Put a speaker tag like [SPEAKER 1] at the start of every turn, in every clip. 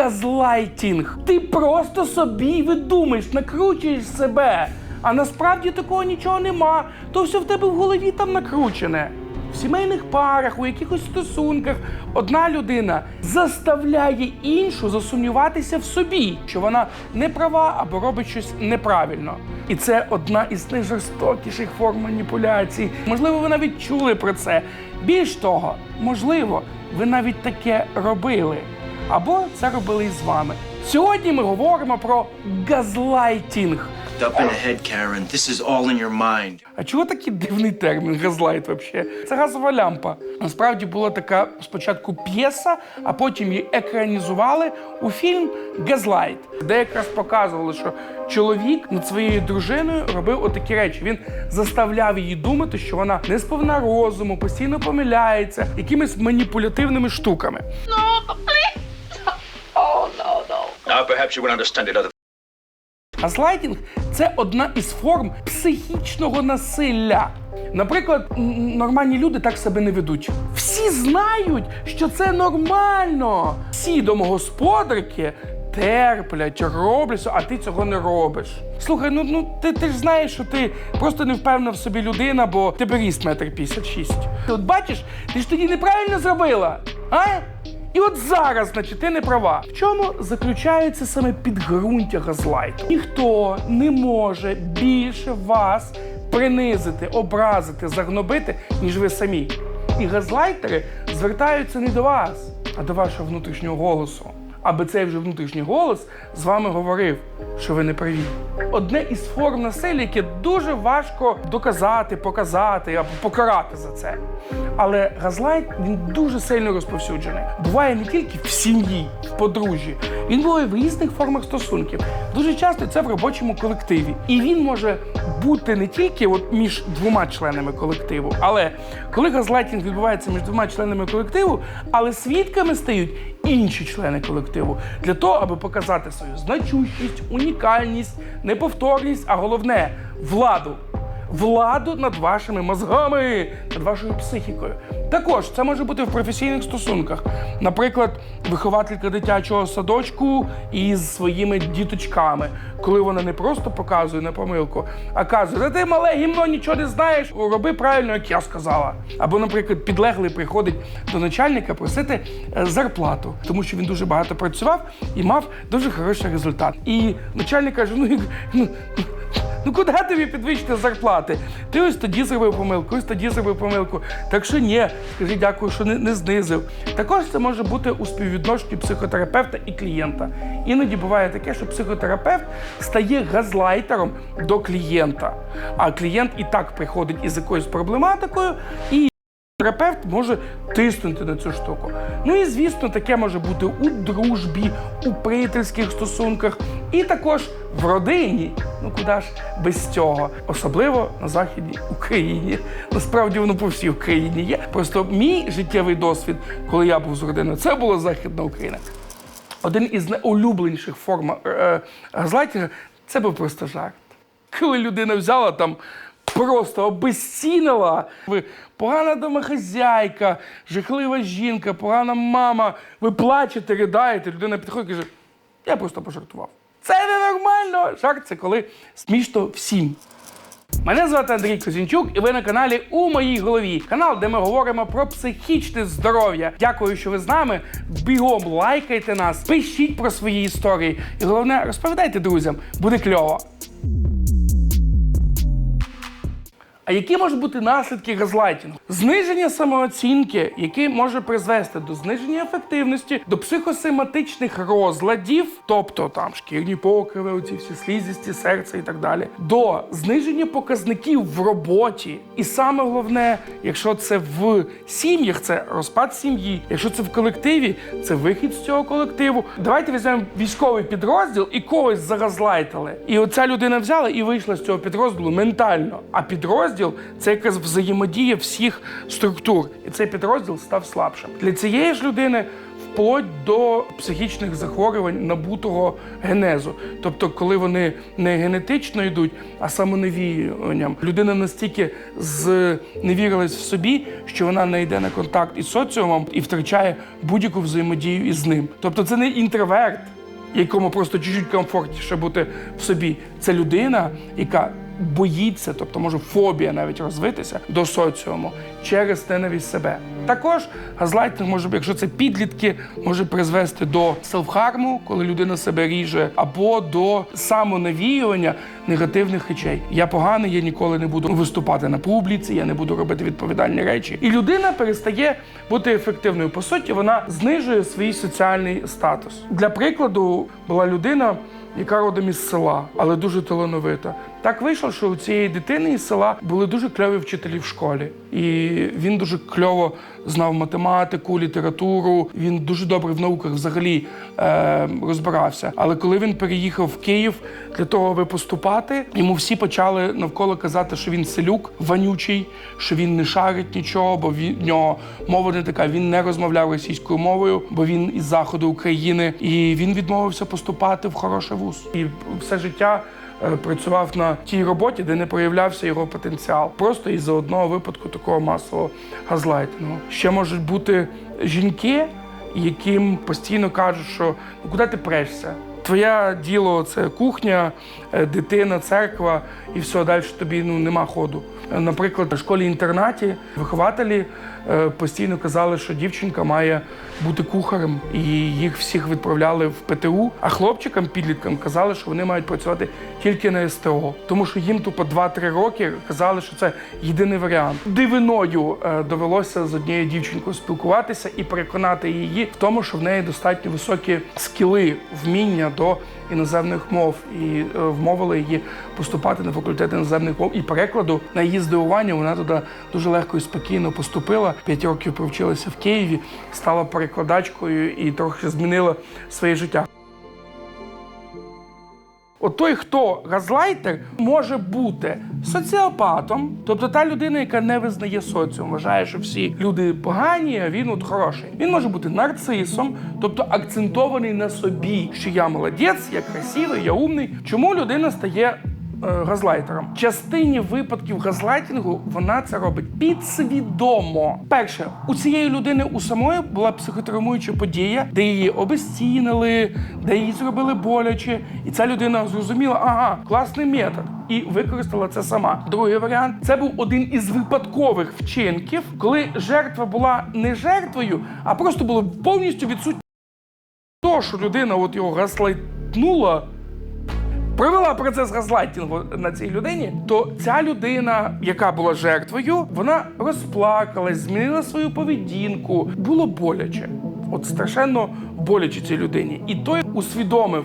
[SPEAKER 1] газлайтінг. Ти просто собі видумаєш, накручуєш себе. А насправді такого нічого нема. То все в тебе в голові там накручене. В сімейних парах, у якихось стосунках одна людина заставляє іншу засумніватися в собі, що вона не права або робить щось неправильно. І це одна із найжорстокіших форм маніпуляцій. Можливо, ви навіть чули про це. Більш того, можливо, ви навіть таке робили. Або це робили із вами. Сьогодні ми говоримо про газлайтінг.
[SPEAKER 2] Up in the head, Karen. This is all in your mind.
[SPEAKER 1] А чого такий дивний термін газлайт взагалі? Це газова лямпа. Насправді була така спочатку п'єса, а потім її екранізували у фільм Газлайт, де якраз показували, що чоловік над своєю дружиною робив отакі речі. Він заставляв її думати, що вона не сповна розуму, постійно помиляється якимись маніпулятивними штуками.
[SPEAKER 2] Now, perhaps
[SPEAKER 1] це одна із форм психічного насилля. Наприклад, нормальні люди так себе не ведуть. Всі знають, що це нормально. Всі домогосподарки терплять, роблять, а ти цього не робиш. Слухай, ну, ну ти, ти ж знаєш, що ти просто не впевнена в собі людина, бо тебе ріст метр п'ятдесят шість. Ти От бачиш, ти ж тоді неправильно зробила, а? І от зараз, значить, ти не права. В чому заключається саме підґрунтя газлайту? Ніхто не може більше вас принизити, образити, загнобити, ніж ви самі. І газлайтери звертаються не до вас, а до вашого внутрішнього голосу. Аби цей вже внутрішній голос з вами говорив, що ви не праві. Одне із форм насилля, яке дуже важко доказати, показати або покарати за це. Але газлайт він дуже сильно розповсюджений. Буває не тільки в сім'ї, в подружжі, він буває в різних формах стосунків. Дуже часто це в робочому колективі. І він може бути не тільки от між двома членами колективу, але коли газлайтінг відбувається між двома членами колективу, але свідками стають інші члени колективу для того, аби показати свою значущість, унікальність, неповторність, а головне владу. Владу над вашими мозгами, над вашою психікою. Також це може бути в професійних стосунках. Наприклад, вихователька дитячого садочку із своїми діточками, коли вона не просто показує на помилку, а каже: «Та ти мале гімно нічого не знаєш, роби правильно, як я сказала. Або, наприклад, підлеглий приходить до начальника просити е, зарплату, тому що він дуже багато працював і мав дуже хороший результат. І начальник каже: ну, як- ну Ну куди тобі підвищити зарплати? Ти ось тоді зробив помилку, ось тоді зробив помилку. Так що ні, скажи дякую, що не, не знизив. Також це може бути у співвідношенні психотерапевта і клієнта. Іноді буває таке, що психотерапевт стає газлайтером до клієнта, а клієнт і так приходить із якоюсь проблематикою і. Терапевт може тиснути на цю штуку. Ну і звісно, таке може бути у дружбі, у приятельських стосунках, і також в родині. Ну куди ж без цього? Особливо на Західній Україні. Насправді воно по всій Україні є. Просто мій життєвий досвід, коли я був з родиною, це була Західна Україна. Один із найулюбленіших форм е, газлайтінга – це був просто жарт. Коли людина взяла там. Просто обезцінила. Ви погана домохазяйка, жахлива жінка, погана мама. Ви плачете, ридаєте. Людина підходить і каже: я просто пожартував. Це ненормально. Жарт це коли смішно всім. Мене звати Андрій Козінчук, і ви на каналі у моїй голові. Канал, де ми говоримо про психічне здоров'я. Дякую, що ви з нами. Бігом лайкайте нас, пишіть про свої історії. І головне, розповідайте друзям, буде кльово. А які можуть бути наслідки газлайтінгу? Зниження самооцінки, яке може призвести до зниження ефективності, до психосоматичних розладів, тобто там шкірні покриви, оці всі слізісті, серце і так далі, до зниження показників в роботі. І саме головне, якщо це в сім'ях, це розпад сім'ї. Якщо це в колективі, це вихід з цього колективу. Давайте візьмемо військовий підрозділ і когось загазлайтили. І оця людина взяла і вийшла з цього підрозділу ментально. А підрозділ це якраз взаємодія всіх структур. І цей підрозділ став слабшим. Для цієї ж людини вплоть до психічних захворювань набутого генезу. Тобто, коли вони не генетично йдуть, а самонавіюванням. Людина настільки зневірилась в собі, що вона не йде на контакт із соціумом і втрачає будь-яку взаємодію із ним. Тобто, це не інтроверт, якому просто чуть-чуть комфортніше бути в собі. Це людина, яка боїться, тобто може фобія навіть розвитися до соціуму через ненавість себе. Також газлайтинг може, якщо це підлітки, може призвести до селфхарму, коли людина себе ріже, або до самонавіювання негативних речей. Я поганий, я ніколи не буду виступати на публіці, я не буду робити відповідальні речі. І людина перестає бути ефективною. По суті, вона знижує свій соціальний статус. Для прикладу була людина яка родом із села, але дуже талановита. Так вийшло, що у цієї дитини із села були дуже кльові вчителі в школі, і він дуже кльово знав математику, літературу. Він дуже добре в науках взагалі е, розбирався. Але коли він переїхав в Київ для того, аби поступати, йому всі почали навколо казати, що він селюк вонючий, що він не шарить нічого, бо в нього мова не така. Він не розмовляв російською мовою, бо він із заходу України, і він відмовився поступати в хороший вуз. І все життя працював на тій роботі, де не проявлявся його потенціал. Просто із-за одного випадку такого масового газлайтингу. Ще можуть бути жінки, яким постійно кажуть, що ну куди ти прешся? Твоє діло це кухня, е, дитина, церква, і все далі тобі ну нема ходу. Наприклад, в школі-інтернаті вихователі е, постійно казали, що дівчинка має бути кухарем, і їх всіх відправляли в ПТУ. А хлопчикам, підліткам казали, що вони мають працювати тільки на СТО, тому що їм тупо 2-3 роки казали, що це єдиний варіант. Дивиною е, довелося з однією дівчинкою спілкуватися і переконати її в тому, що в неї достатньо високі скіли, вміння до іноземних мов, і е, вмовили її поступати на факультет іноземних мов і перекладу. На її здивування вона туди дуже легко і спокійно поступила. П'ять років провчилася в Києві, стала перекладачкою і трохи змінила своє життя. От той, хто газлайтер, може бути соціопатом, тобто та людина, яка не визнає соціум, вважає, що всі люди погані, а він от хороший. Він може бути нарцисом, тобто акцентований на собі, що я молодець, я красивий, я умний. Чому людина стає газлайтером. В частині випадків газлайтингу вона це робить підсвідомо. Перше, у цієї людини у самої була психотравмуюча подія, де її обезцінили, де їй зробили боляче, і ця людина зрозуміла, ага, класний метод. І використала це сама. Другий варіант це був один із випадкових вчинків, коли жертва була не жертвою, а просто було повністю відсутнє то, що людина от його газлайтнула, провела процес газлайтінгу на цій людині, то ця людина, яка була жертвою, вона розплакалась, змінила свою поведінку. Було боляче. От страшенно боляче цій людині. І той усвідомив.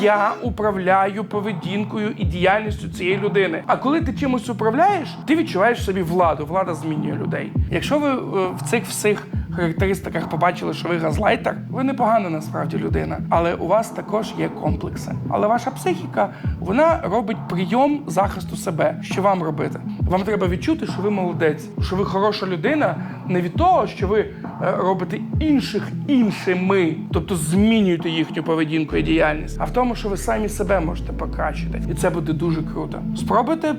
[SPEAKER 1] Я управляю поведінкою і діяльністю цієї людини. А коли ти чимось управляєш, ти відчуваєш собі владу. Влада змінює людей. Якщо ви е, в цих всіх характеристиках побачили, що ви газлайтер, ви непогана насправді людина, але у вас також є комплекси. Але ваша психіка вона робить прийом захисту себе. Що вам робити? Вам треба відчути, що ви молодець, що ви хороша людина, не від того, що ви робите інших іншими, тобто змінюєте їхню поведінку і діяльність, а в тому, що ви самі себе можете покращити, і це буде дуже круто. Спробуйте е,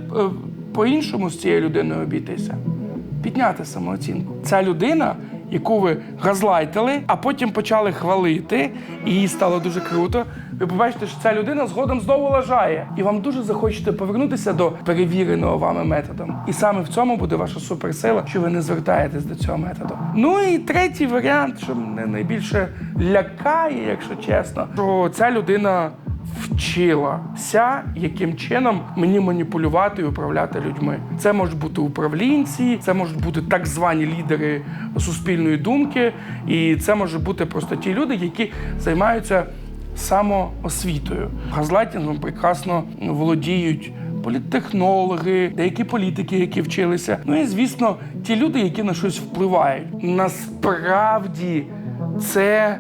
[SPEAKER 1] по-іншому з цією людиною обійтися підняти самооцінку. Ця людина, яку ви газлайтили, а потім почали хвалити, і їй стало дуже круто. Ви побачите, що ця людина згодом знову лажає, і вам дуже захочете повернутися до перевіреного вами методом. І саме в цьому буде ваша суперсила, що ви не звертаєтесь до цього методу. Ну і третій варіант, що мене найбільше лякає, якщо чесно, що ця людина вчилася, яким чином мені маніпулювати і управляти людьми. Це можуть бути управлінці, це можуть бути так звані лідери суспільної думки, і це можуть бути просто ті люди, які займаються самоосвітою. Газлайтингом прекрасно володіють. Політтехнологи, деякі політики, які вчилися. Ну і звісно, ті люди, які на щось впливають. Насправді це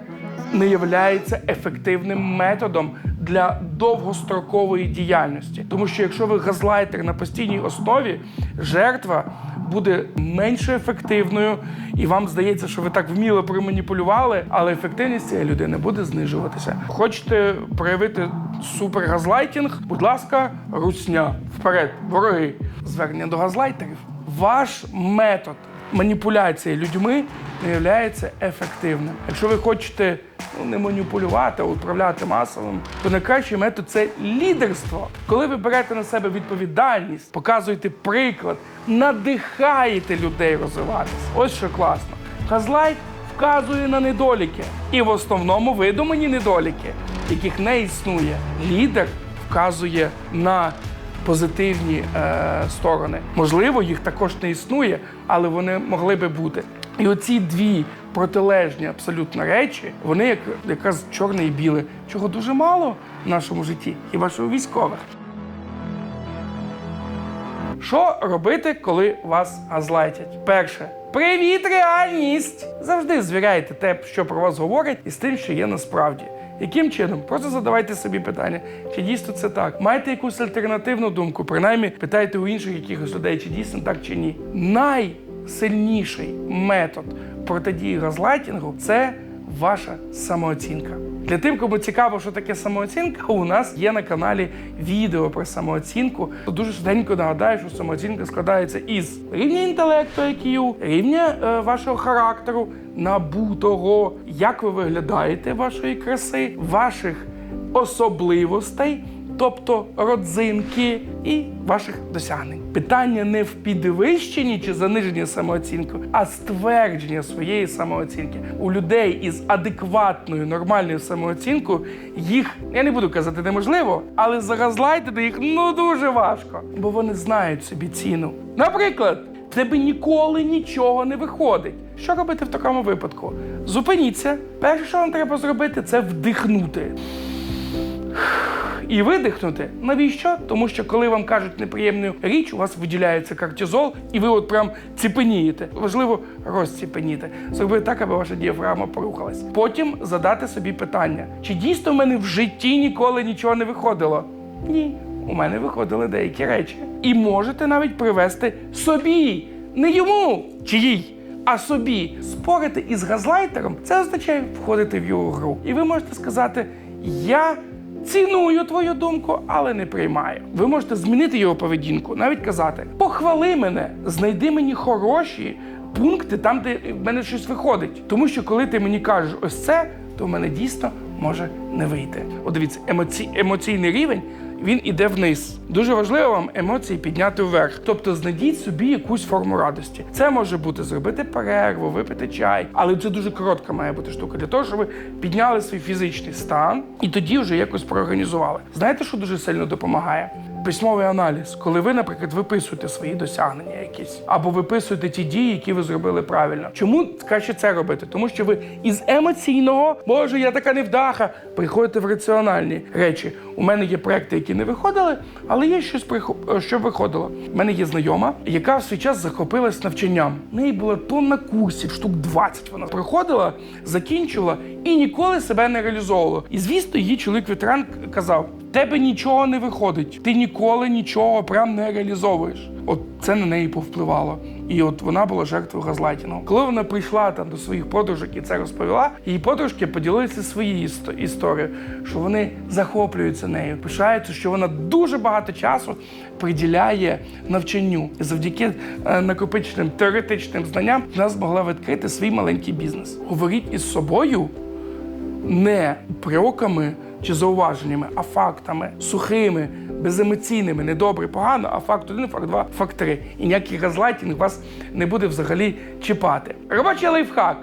[SPEAKER 1] не являється ефективним методом для довгострокової діяльності. Тому що якщо ви газлайтер на постійній основі, жертва буде менш ефективною, і вам здається, що ви так вміло проманіпулювали, але ефективність цієї людини буде знижуватися. Хочете проявити супергазлайтінг? Будь ласка, русня вперед, вороги. Звернення до газлайтерів. Ваш метод маніпуляції людьми не є ефективним. Якщо ви хочете ну, не маніпулювати, а управляти масовим, то найкращий метод це лідерство. Коли ви берете на себе відповідальність, показуєте приклад, надихаєте людей розвиватися. Ось що класно. Газлайт вказує на недоліки, і в основному видумані недоліки, яких не існує. Лідер вказує на позитивні е, сторони. Можливо, їх також не існує, але вони могли би бути. І оці дві протилежні абсолютно речі, вони як якраз чорне і біле, чого дуже мало в нашому житті, хіба що у військових. Що робити, коли вас газлайтять? Перше. Привіт, реальність! Завжди звіряйте те, що про вас говорять, із тим, що є насправді. Яким чином? Просто задавайте собі питання, чи дійсно це так. Маєте якусь альтернативну думку, принаймні питайте у інших якихось людей, чи дійсно так чи ні. Найсильніший метод протидії газлайтінгу це ваша самооцінка. Для тим, кому цікаво, що таке самооцінка, у нас є на каналі відео про самооцінку. Дуже швиденько нагадаю, що самооцінка складається із рівня інтелекту IQ, рівня е, вашого характеру, набутого, як ви виглядаєте, вашої краси, ваших особливостей. Тобто родзинки і ваших досягнень. Питання не в підвищенні чи заниженні самооцінки, а ствердження своєї самооцінки. У людей із адекватною нормальною самооцінкою їх, я не буду казати неможливо, але загазлайтити їх ну дуже важко, бо вони знають собі ціну. Наприклад, в тебе ніколи нічого не виходить. Що робити в такому випадку? Зупиніться. Перше, що вам треба зробити, це вдихнути і видихнути. Навіщо? Тому що коли вам кажуть неприємну річ, у вас виділяється кортизол, і ви от прям ціпенієте. Важливо розціпеніти. Зробити так, аби ваша діафрагма порухалась. Потім задати собі питання: чи дійсно в мене в житті ніколи нічого не виходило? Ні. У мене виходили деякі речі. І можете навіть привести собі, не йому чи їй. А собі спорити із газлайтером це означає входити в його гру. І ви можете сказати: Я ціную твою думку, але не приймаю. Ви можете змінити його поведінку, навіть казати: похвали мене, знайди мені хороші пункти там, де в мене щось виходить. Тому що коли ти мені кажеш ось це, то в мене дійсно може не вийти. От дивіться, емоці... емоційний рівень. Він іде вниз. Дуже важливо вам емоції підняти вверх. Тобто знайдіть собі якусь форму радості. Це може бути зробити перерву, випити чай, але це дуже коротка має бути штука для того, щоб ви підняли свій фізичний стан і тоді вже якось проорганізували. Знаєте, що дуже сильно допомагає? Письмовий аналіз, коли ви, наприклад, виписуєте свої досягнення якісь, або виписуєте ті дії, які ви зробили правильно. Чому краще це робити? Тому що ви із емоційного, боже, я така невдаха, приходите в раціональні речі. У мене є проекти, які не виходили, але є щось прихо- що виходило. У мене є знайома, яка в свій час захопилась навчанням. В неї була тонна курсів, штук 20 вона проходила, закінчувала і ніколи себе не реалізовувала. І звісно, її чоловік ветеран казав: тебе нічого не виходить, ти ніколи нічого прям не реалізовуєш. От це на неї повпливало. І от вона була жертвою газлайтінгу. Коли вона прийшла там до своїх подружок і це розповіла, її подружки поділилися своєю істо- історією, що вони захоплюються нею, пишаються, що вона дуже багато часу приділяє навчанню. І завдяки е, накопиченим теоретичним знанням вона змогла відкрити свій маленький бізнес. Говоріть із собою не прироками чи зауваженнями, а фактами, сухими, беземоційними, не добре, погано, а факт один, факт два, факт три. І ніякий газлайтінг вас не буде взагалі чіпати. Робочий лайфхак.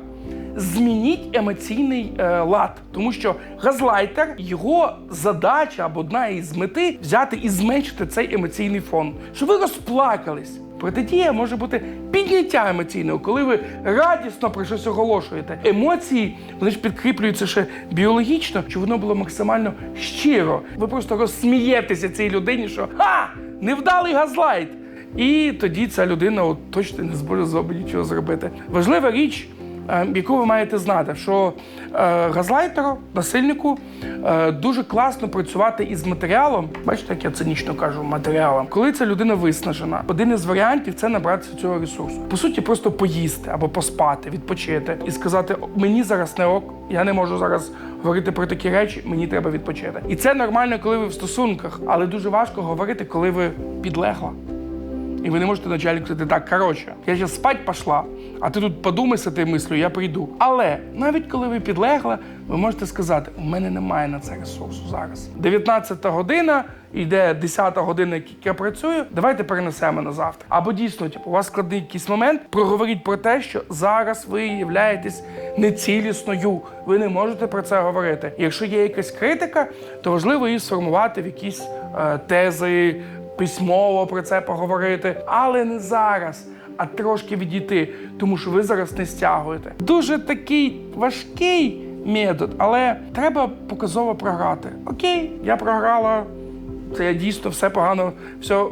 [SPEAKER 1] Змініть емоційний е, лад, тому що газлайтер, його задача або одна із мети взяти і зменшити цей емоційний фон, щоб ви розплакались. Протидія може бути підняття емоційного, коли ви радісно про щось оголошуєте. Емоції вони ж підкріплюються ще біологічно, щоб воно було максимально щиро. Ви просто розсмієтеся цій людині, що ха! Невдалий газлайт! І тоді ця людина от, точно не зможе з вами нічого зробити. Важлива річ яку ви маєте знати, що е, газлайтеру, насильнику е, дуже класно працювати із матеріалом. Бачите, як я цинічно кажу, матеріалом. Коли ця людина виснажена, один із варіантів це набратися цього ресурсу. По суті, просто поїсти або поспати, відпочити і сказати: мені зараз не ок, я не можу зараз говорити про такі речі, мені треба відпочити. І це нормально, коли ви в стосунках, але дуже важко говорити, коли ви підлегла. І ви не можете начальнику сказати, так, коротше, я зараз спать пішла, а ти тут подумай з цією мислю, я прийду. Але навіть коли ви підлегла, ви можете сказати, у мене немає на це ресурсу зараз. 19 година, йде 10 година, як я працюю, давайте перенесемо на завтра. Або дійсно, типу, у вас складний якийсь момент, проговоріть про те, що зараз ви являєтесь нецілісною. Ви не можете про це говорити. Якщо є якась критика, то важливо її сформувати в якісь е, тези, письмово про це поговорити, але не зараз, а трошки відійти, тому що ви зараз не стягуєте. Дуже такий важкий метод, але треба показово програти. Окей, я програла. Це я дійсно все погано все е,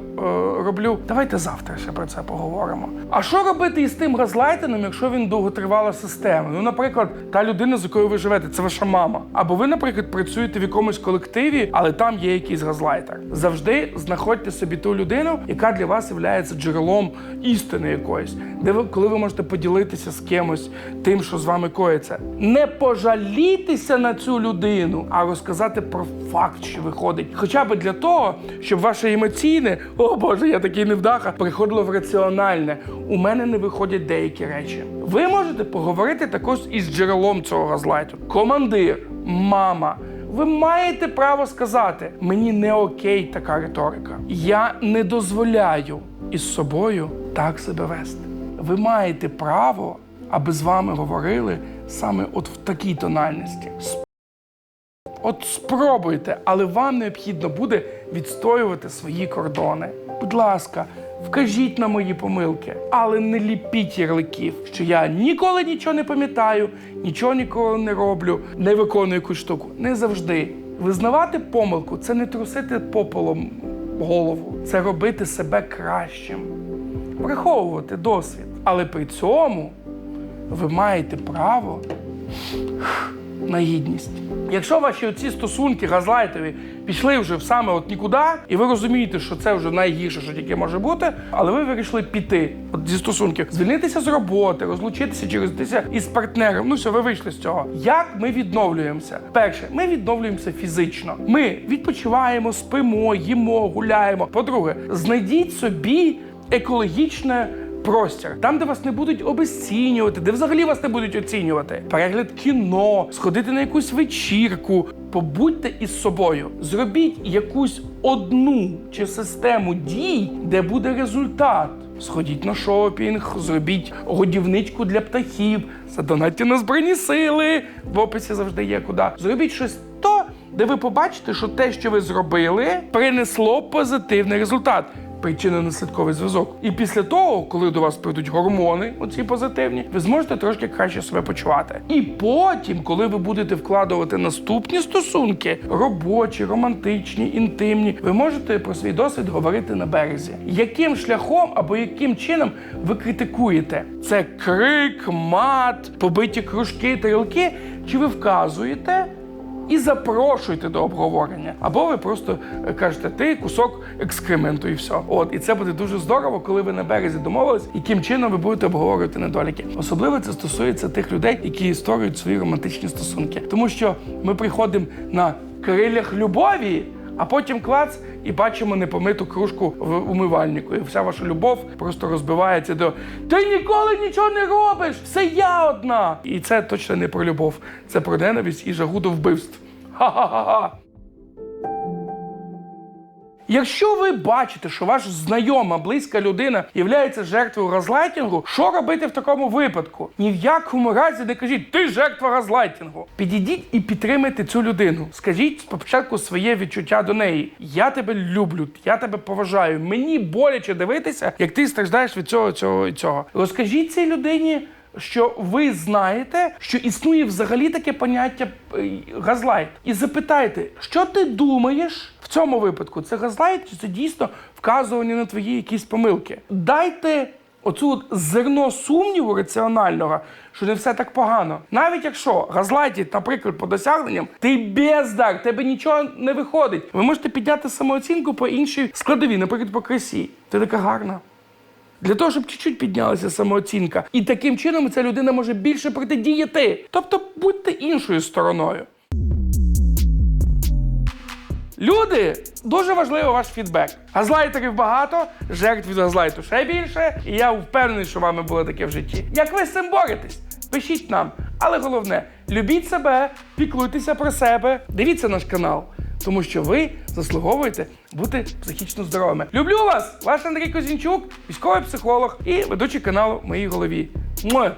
[SPEAKER 1] роблю. Давайте завтра ще про це поговоримо. А що робити із тим газлайтингом, якщо він довготривала система? Ну, наприклад, та людина, з якою ви живете, це ваша мама. Або ви, наприклад, працюєте в якомусь колективі, але там є якийсь газлайтер. Завжди знаходьте собі ту людину, яка для вас є джерелом істини якоїсь, де ви, коли ви можете поділитися з кимось тим, що з вами коїться. Не пожалітися на цю людину, а розказати про факт, що виходить, хоча б для того, щоб ваше емоційне, о Боже, я такий невдаха, переходило в раціональне. У мене не виходять деякі речі. Ви можете поговорити також із джерелом цього газлайту. Командир, мама. Ви маєте право сказати, мені не окей така риторика. Я не дозволяю із собою так себе вести. Ви маєте право, аби з вами говорили саме от в такій тональності. От спробуйте, але вам необхідно буде відстоювати свої кордони. Будь ласка, вкажіть на мої помилки, але не ліпіть ярликів, що я ніколи нічого не пам'ятаю, нічого ніколи не роблю, не виконую якусь штуку. Не завжди. Визнавати помилку це не трусити попелом голову, це робити себе кращим, враховувати досвід. Але при цьому ви маєте право на гідність. Якщо ваші оці стосунки газлайтові пішли вже в саме от нікуди, і ви розумієте, що це вже найгірше, що тільки може бути, але ви вирішили піти от зі стосунків, звільнитися з роботи, розлучитися чи розлучитися із партнером. Ну все, ви вийшли з цього. Як ми відновлюємося? Перше, ми відновлюємося фізично. Ми відпочиваємо, спимо, їмо, гуляємо. По-друге, знайдіть собі екологічне простір, там, де вас не будуть обесцінювати, де взагалі вас не будуть оцінювати. Перегляд кіно, сходити на якусь вечірку. Побудьте із собою, зробіть якусь одну чи систему дій, де буде результат. Сходіть на шопінг, зробіть годівничку для птахів, задонатьте на збройні сили. В описі завжди є куди. Зробіть щось то, де ви побачите, що те, що ви зробили, принесло позитивний результат причинно-наслідковий зв'язок. І після того, коли до вас прийдуть гормони, оці позитивні, ви зможете трошки краще себе почувати. І потім, коли ви будете вкладувати наступні стосунки, робочі, романтичні, інтимні, ви можете про свій досвід говорити на березі. Яким шляхом або яким чином ви критикуєте? Це крик, мат, побиті кружки, тарілки, чи ви вказуєте? І запрошуйте до обговорення. Або ви просто е, кажете, ти кусок екскременту і все. От і це буде дуже здорово, коли ви на березі домовились, яким чином ви будете обговорювати недоліки. Особливо це стосується тих людей, які створюють свої романтичні стосунки, тому що ми приходимо на крилях любові. А потім клац і бачимо непомиту кружку в умивальнику. І вся ваша любов просто розбивається до ти ніколи нічого не робиш! Все я одна! І це точно не про любов, це про ненависть і жагу до вбивств. Ха-ха-ха! Якщо ви бачите, що ваш знайома, близька людина є жертвою газлайтингу, що робити в такому випадку? Ні в якому разі не кажіть, ти жертва газлайтингу. Підійдіть і підтримайте цю людину. Скажіть спочатку своє відчуття до неї. Я тебе люблю, я тебе поважаю. Мені боляче дивитися, як ти страждаєш від цього, цього і цього. Розкажіть цій людині. Що ви знаєте, що існує взагалі таке поняття е, газлайт, і запитайте, що ти думаєш цьому випадку? Це газлайт, чи це дійсно вказування на твої якісь помилки? Дайте оцю от зерно сумніву раціонального, що не все так погано. Навіть якщо газлайтить, наприклад, по досягненням, ти бездар, тебе нічого не виходить. Ви можете підняти самооцінку по іншій складовій, наприклад, по красі. Ти така гарна. Для того, щоб чуть-чуть піднялася самооцінка. І таким чином ця людина може більше протидіяти. Тобто будьте іншою стороною. Люди, дуже важливий ваш фідбек. Газлайтерів багато, жертв від газлайту ще більше. І я впевнений, що вами було таке в житті. Як ви з цим боретесь? Пишіть нам. Але головне, любіть себе, піклуйтеся про себе, дивіться наш канал, тому що ви заслуговуєте бути психічно здоровими. Люблю вас! Ваш Андрій Козінчук, військовий психолог і ведучий каналу в моїй голові. Муа!